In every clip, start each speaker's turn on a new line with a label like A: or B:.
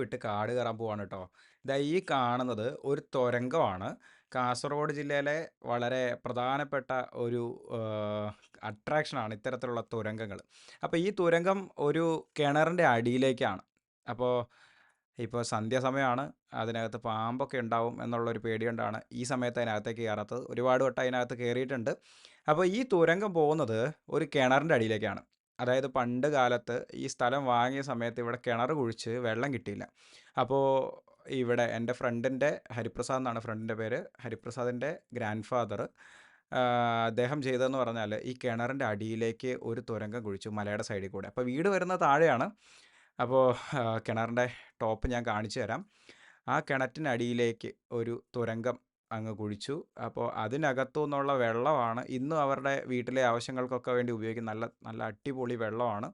A: വിട്ട് കാട് കയറാൻ പോവാണ് കേട്ടോ ഇതാ ഈ കാണുന്നത് ഒരു തുരങ്കമാണ്. കാസർഗോഡ് ജില്ലയിലെ വളരെ പ്രധാനപ്പെട്ട ഒരു അട്രാക്ഷനാണ് ഇത്തരത്തിലുള്ള തുരങ്കങ്ങൾ. അപ്പോൾ ഈ തുരങ്കം ഒരു കിണറിന്റെ അടിയിലേക്കാണ്. അപ്പോൾ ഇപ്പോൾ സന്ധ്യാസമയമാണ് അതിനകത്ത് പാമ്പൊക്കെ ഉണ്ടാവും എന്നുള്ളൊരു പേടി കൊണ്ടാണ് ഈ സമയത്ത് അതിനകത്തേക്ക് കയറാത്തത്. ഒരുപാട് വട്ടം അതിനകത്ത് കയറിയിട്ടുണ്ട്. അപ്പോൾ ഈ തുരങ്കം പോകുന്നത് ഒരു കിണറിന്റെ അടിയിലേക്കാണ്. അതായത് പണ്ട് കാലത്ത് ഈ സ്ഥലം വാങ്ങിയ സമയത്ത് ഇവിടെ കിണർ കുഴിച്ച് വെള്ളം കിട്ടിയില്ല. അപ്പോൾ ഇവിടെ എന്റെ ഫ്രണ്ടിന്റെ ഹരിപ്രസാദ് എന്നാണ് ഫ്രണ്ടിന്റെ പേര്. ഹരിപ്രസാദിന്റെ ഗ്രാൻഡ് ഫാദർ അദ്ദേഹം ചെയ്തതെന്ന് പറഞ്ഞാൽ ഈ കിണറിന്റെ അടിയിലേക്ക് ഒരു തുരങ്കം കുഴിച്ചു മലയുടെ സൈഡിൽ കൂടെ. അപ്പോൾ വീട് വരുന്ന താഴെയാണ്. അപ്പോൾ കിണറിന്റെ ടോപ്പ് ഞാൻ കാണിച്ചു തരാം. ആ കിണറ്റിനടിയിലേക്ക് ഒരു തുരങ്കം അങ്ങ് കുഴിച്ചു. അപ്പോൾ അതിനകത്തു നിന്നുള്ള വെള്ളമാണ് ഇന്നും അവരുടെ വീട്ടിലെ ആവശ്യങ്ങൾക്കൊക്കെ വേണ്ടി ഉപയോഗിക്കുന്ന നല്ല നല്ല അടിപൊളി വെള്ളമാണ്.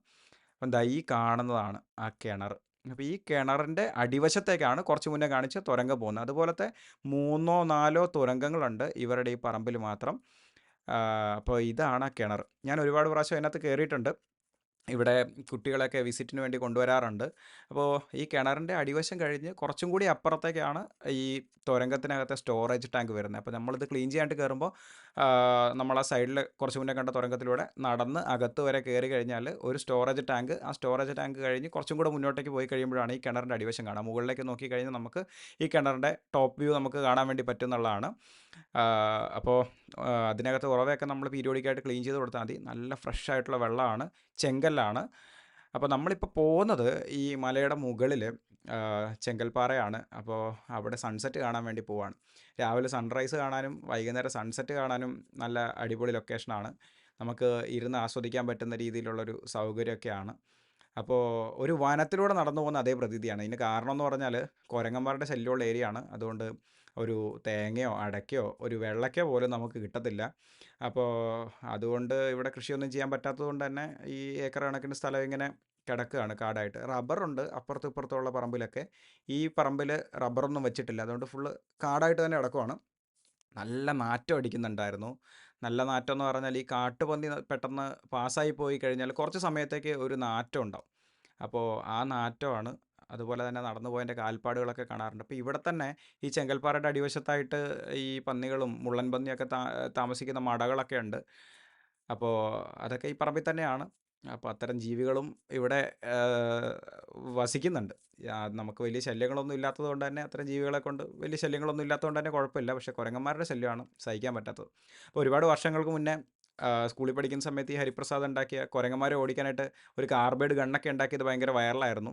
A: അപ്പം ദൈ കാണുന്നതാണ് ആ കിണർ. അപ്പോൾ ഈ കിണറിന്റെ അടിവശത്തേക്കാണ് കുറച്ച് മുന്നേ കാണിച്ച തുരങ്കം പോകുന്നത്. അതുപോലത്തെ മൂന്നോ നാലോ തുരങ്കങ്ങളുണ്ട് ഇവരുടെ ഈ പറമ്പിൽ മാത്രം. അപ്പോൾ ഇതാണ് ആ കിണർ. ഞാൻ ഒരുപാട് പ്രാവശ്യം അതിനകത്ത് കയറിയിട്ടുണ്ട്. ഇവിടെ കുട്ടികളെയൊക്കെ വിസിറ്റിന് വേണ്ടി കൊണ്ടുവരാറുണ്ട്. അപ്പോൾ ഈ കിണറിന്റെ അടിവശം കഴിഞ്ഞ് കുറച്ചും കൂടി അപ്പുറത്തേക്കാണ് ഈ തുരങ്കത്തിനകത്തെ സ്റ്റോറേജ് ടാങ്ക് വരുന്നത്. അപ്പോൾ നമ്മളിത് ക്ലീൻ ചെയ്യാണ്ട് കയറുമ്പോൾ നമ്മൾ ആ സൈഡിൽ കുറച്ച് മുന്നേ കണ്ട തുരങ്കത്തിലൂടെ നടന്ന് അകത്ത് വരെ കയറി കഴിഞ്ഞാൽ ഒരു സ്റ്റോറേജ് ടാങ്ക് ആ സ്റ്റോറേജ് ടാങ്ക് കഴിഞ്ഞ് കുറച്ചും കൂടെ മുന്നോട്ടേക്ക് പോയി കഴിയുമ്പോഴാണ് ഈ കിണറിന്റെ അടിവശം കാണാം മുകളിലേക്ക് നോക്കി കഴിഞ്ഞാൽ നമുക്ക് ഈ കിണറിന്റെ ടോപ്പ് വ്യൂ നമുക്ക് കാണാൻ വേണ്ടി പറ്റുന്നുള്ളതാണ്. അപ്പോൾ അതിനകത്ത് ഉറവയൊക്കെ നമ്മൾ പീരിയോഡിക്കായിട്ട് ക്ലീൻ ചെയ്ത് കൊടുത്താൽ മതി. നല്ല ഫ്രഷ് ആയിട്ടുള്ള വെള്ളമാണ്. ചെങ്കല്ലാണ് അപ്പോൾ നമ്മളിപ്പോൾ പോകുന്നത് ഈ മലയുടെ മുകളിൽ ചെങ്കൽപ്പാറയാണ്. അപ്പോൾ അവിടെ സൺസെറ്റ് കാണാൻ വേണ്ടി പോവാണ്. രാവിലെ സൺറൈസ് കാണാനും വൈകുന്നേരം സൺസെറ്റ് കാണാനും നല്ല അടിപൊളി ലൊക്കേഷനാണ് നമുക്ക് ഇരുന്ന് ആസ്വദിക്കാൻ പറ്റുന്ന രീതിയിലുള്ളൊരു സൗകര്യമൊക്കെയാണ്. അപ്പോൾ ഒരു വനത്തിലൂടെ നടന്നു പോകുന്ന അതേ പ്രതീതിയാണ്. ഇതിന് കാരണം എന്ന് പറഞ്ഞാൽ കുരങ്ങന്മാരുടെ ശല്യമുള്ള ഏരിയ ആണ് അതുകൊണ്ട് ഒരു തേങ്ങയോ അടയ്ക്കയോ ഒരു വെള്ളയ്ക്കോ പോലും നമുക്ക് കിട്ടത്തില്ല. അപ്പോൾ അതുകൊണ്ട് ഇവിടെ കൃഷിയൊന്നും ചെയ്യാൻ പറ്റാത്തതുകൊണ്ട് തന്നെ ഈ ഏക്കർ കണക്കിന് സ്ഥലം ഇങ്ങനെ കിടക്കുകയാണ് കാടായിട്ട്. റബ്ബറുണ്ട് അപ്പുറത്തും ഇപ്പുറത്തുള്ള പറമ്പിലൊക്കെ. ഈ പറമ്പിൽ റബ്ബറൊന്നും വെച്ചിട്ടില്ല. അതുകൊണ്ട് ഫുള്ള് കാടായിട്ട് തന്നെ കിടക്കുവാണ്. നല്ല നാറ്റം അടിക്കുന്നുണ്ടായിരുന്നു. നല്ല നാറ്റം എന്ന് പറഞ്ഞാൽ ഈ കാട്ടുപന്നി പെട്ടെന്ന് പാസ്സായി പോയി കഴിഞ്ഞാൽ കുറച്ച് സമയത്തേക്ക് ഒരു നാറ്റം ഉണ്ടാവും. അപ്പോൾ ആ നാറ്റമാണ് അതുപോലെ തന്നെ നടന്നു പോയതിന്റെ കാൽപ്പാടുകളൊക്കെ കാണാറുണ്ട്. അപ്പോൾ ഇവിടെ തന്നെ ഈ ചെങ്കൽപ്പാറയുടെ അടിവശത്തായിട്ട് ഈ പന്നികളും മുള്ളൻ പന്നിയൊക്കെ താമസിക്കുന്ന മടകളൊക്കെ ഉണ്ട്. അപ്പോൾ അതൊക്കെ ഈ പറമ്പിൽ തന്നെയാണ്. അപ്പോൾ അത്തരം ജീവികളും ഇവിടെ വസിക്കുന്നുണ്ട്. നമുക്ക് വലിയ ശല്യങ്ങളൊന്നും ഇല്ലാത്തത് കൊണ്ട് തന്നെ അത്തരം ജീവികളെ കൊണ്ട് വലിയ ശല്യങ്ങളൊന്നും ഇല്ലാത്തതുകൊണ്ട് തന്നെ കുഴപ്പമില്ല. പക്ഷേ കുരങ്ങന്മാരുടെ ശല്യമാണ് സഹിക്കാൻ പറ്റാത്തത്. അപ്പോൾ ഒരുപാട് വർഷങ്ങൾക്ക് മുന്നേ സ്കൂളിൽ പഠിക്കുന്ന സമയത്ത് ഈ ഹരിപ്രസാദ് ഉണ്ടാക്കിയ കുരങ്ങന്മാരെ ഓടിക്കാനായിട്ട് ഒരു കാർബൈഡ് ഗണ്ണൊക്കെ ഉണ്ടാക്കിയത് ഭയങ്കര വൈറലായിരുന്നു.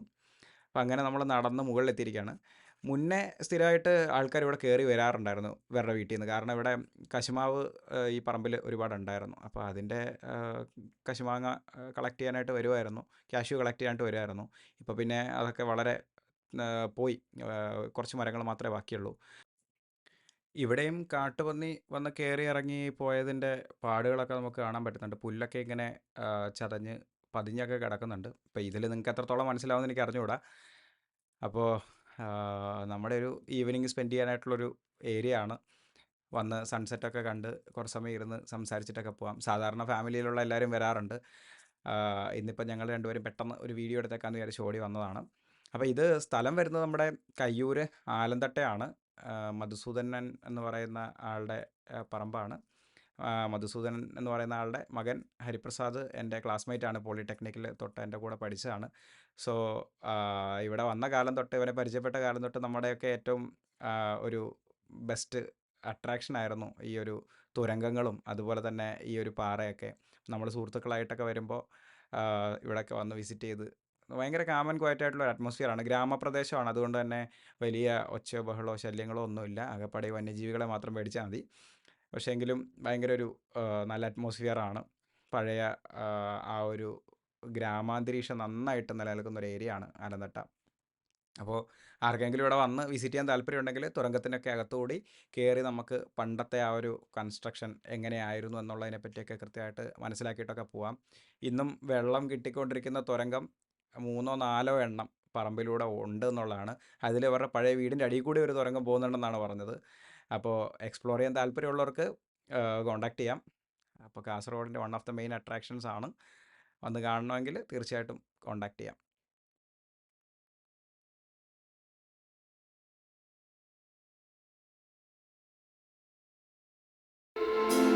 A: അപ്പം അങ്ങനെ നമ്മൾ നടന്ന് മുകളിലെത്തിയിരിക്കുകയാണ്. മുന്നേ സ്ഥിരമായിട്ട് ആൾക്കാർ ഇവിടെ കയറി വരാറുണ്ടായിരുന്നു ഇവരുടെ വീട്ടിൽ നിന്ന് കാരണം ഇവിടെ കശുമാവ് ഈ പറമ്പിൽ ഒരുപാട് ഉണ്ടായിരുന്നു അപ്പോൾ അതിന്റെ കശുമാങ്ങ കളക്ട് ചെയ്യാനായിട്ട് വരുമായിരുന്നു ക്യാഷ്യൂ കളക്ട് ചെയ്യാനായിട്ട് വരുമായിരുന്നു ഇപ്പോൾ പിന്നെ അതൊക്കെ വളരെ പോയി. കുറച്ച് മരങ്ങൾ മാത്രമേ ബാക്കിയുള്ളൂ. ഇവിടെയും കാട്ടുപന്നി വന്ന് കയറി ഇറങ്ങി പോയതിന്റെ പാടുകളൊക്കെ നമുക്ക് കാണാൻ പറ്റുന്നുണ്ട്. പുല്ലൊക്കെ ഇങ്ങനെ ചതഞ്ഞ് പതിഞ്ഞൊക്കെ കിടക്കുന്നുണ്ട്. അപ്പോൾ ഇതിൽ നിങ്ങൾക്ക് എത്രത്തോളം മനസ്സിലാവുമെന്ന് എനിക്ക് അറിഞ്ഞുകൂടാ അപ്പോൾ നമ്മുടെ ഒരു ഈവനിങ് സ്പെൻഡ് ചെയ്യാനായിട്ടുള്ളൊരു ഏരിയ ആണ് വന്ന് സൺസെറ്റൊക്കെ കണ്ട് കുറച്ച് സമയം ഇരുന്ന് സംസാരിച്ചിട്ടൊക്കെ പോകാം സാധാരണ ഫാമിലിയിലുള്ള എല്ലാവരും വരാറുണ്ട്. ഇന്നിപ്പോൾ ഞങ്ങൾ രണ്ടുപേരും പെട്ടെന്ന് ഒരു വീഡിയോ എടുത്തേക്കാന്ന് വിചാരിച്ച് ഓടി വന്നതാണ്. അപ്പോൾ ഇത് സ്ഥലം വരുന്നത് നമ്മുടെ കയ്യൂർ ആലന്തട്ടയാണ്. മധുസൂദനൻ എന്ന് പറയുന്ന ആളുടെ പറമ്പാണ്. മധുസൂദനൻ എന്ന് പറയുന്ന ആളുടെ മകൻ ഹരിപ്രസാദ് എന്റെ ക്ലാസ്മേറ്റ് ആണ് പോളിടെക്നിക്കിൽ തൊട്ട് എന്റെ കൂടെ പഠിച്ചതാണ്. സോ ഇവിടെ വന്ന കാലം തൊട്ട് ഇവനെ പരിചയപ്പെട്ട കാലം തൊട്ട് നമ്മുടെയൊക്കെ ഏറ്റവും ഒരു ബെസ്റ്റ് അട്രാക്ഷൻ ആയിരുന്നു ഈ ഒരു തുരങ്കങ്ങളും അതുപോലെ തന്നെ ഈ ഒരു പാറയൊക്കെ. നമ്മൾ സുഹൃത്തുക്കളായിട്ടൊക്കെ വരുമ്പോൾ ഇവിടെയൊക്കെ വന്ന് വിസിറ്റ് ചെയ്ത് ഭയങ്കര കാമൻ ക്വാറ്റായിട്ടുള്ള ഒരു അറ്റ്മോസ്ഫിയറാണ് ഗ്രാമപ്രദേശമാണ്. അതുകൊണ്ട് തന്നെ വലിയ ഒച്ചയോ ബഹളോ ശല്യങ്ങളോ ഒന്നുമില്ല. അകപ്പടി വന്യജീവികളെ മാത്രം പേടിച്ചാൽ മതി. പക്ഷേ എങ്കിലും ഭയങ്കര ഒരു നല്ല അറ്റ്മോസ്ഫിയറാണ്. പഴയ ആ ഒരു ഗ്രാമാന്തരീക്ഷം നന്നായിട്ട് നിലനിൽക്കുന്ന ഒരു ഏരിയ ആണ് ആലന്തട്ട അപ്പോൾ ആർക്കെങ്കിലും ഇവിടെ വന്ന് വിസിറ്റ് ചെയ്യാൻ താല്പര്യമുണ്ടെങ്കിൽ തുരങ്കത്തിനൊക്കെ അകത്തുകൂടി കയറി നമുക്ക് പണ്ടത്തെ ആ ഒരു കൺസ്ട്രക്ഷൻ എങ്ങനെയായിരുന്നു എന്നുള്ളതിനെ പറ്റിയൊക്കെ കൃത്യമായിട്ട് മനസ്സിലാക്കിയിട്ടൊക്കെ പോവാം. ഇന്നും വെള്ളം കിട്ടിക്കൊണ്ടിരിക്കുന്ന തുരങ്കം മൂന്നോ നാലോ എണ്ണം പറമ്പിലൂടെ ഉണ്ട് എന്നുള്ളതാണ് അതിൽ അവരുടെ പഴയ വീടിന്റെ അടിയിൽ കൂടി ഒരു തുരങ്കം പോകുന്നുണ്ടെന്നാണ് പറഞ്ഞത്. അപ്പോൾ എക്സ്പ്ലോർ ചെയ്യാൻ താല്പര്യമുള്ളവർക്ക് കോൺടാക്ട് ചെയ്യാം. അപ്പോൾ കാസർഗോഡിന്റെ one of the main attractions ആണ്. വന്ന് കാണണമെങ്കിൽ തീർച്ചയായിട്ടും കോൺടാക്ട് ചെയ്യാം. you